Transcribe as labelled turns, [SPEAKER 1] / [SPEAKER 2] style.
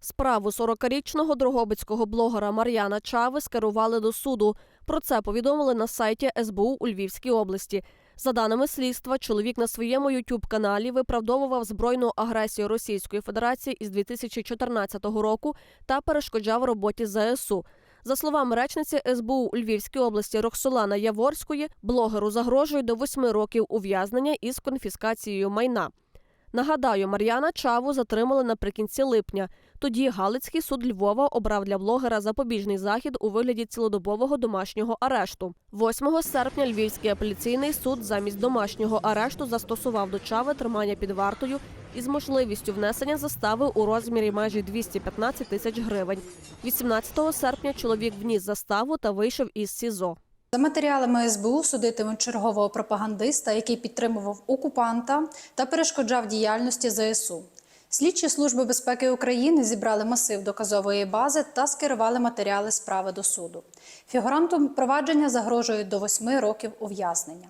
[SPEAKER 1] Справу 40-річного дрогобицького блогера Мар'яна Чави скерували до суду. Про це повідомили на сайті СБУ у Львівській області. За даними слідства, чоловік на своєму ютуб-каналі виправдовував збройну агресію Російської Федерації із 2014 року та перешкоджав роботі ЗСУ. За словами речниці СБУ у Львівській області Роксолана Яворської, блогеру загрожує до восьми років ув'язнення із конфіскацією майна. Нагадаю, Мар'яна Чаву затримали наприкінці липня. Тоді Галицький суд Львова обрав для блогера запобіжний захід у вигляді цілодобового домашнього арешту. 8 серпня Львівський апеляційний суд замість домашнього арешту застосував до Чави тримання під вартою із можливістю внесення застави у розмірі майже 215 тисяч гривень. 18 серпня чоловік вніс заставу та вийшов із СІЗО.
[SPEAKER 2] За матеріалами СБУ судитимуть чергового пропагандиста, який підтримував окупанта та перешкоджав діяльності ЗСУ. Слідчі служби безпеки України зібрали масив доказової бази та скерували матеріали справи до суду. Фігурантом провадження загрожують до восьми років ув'язнення.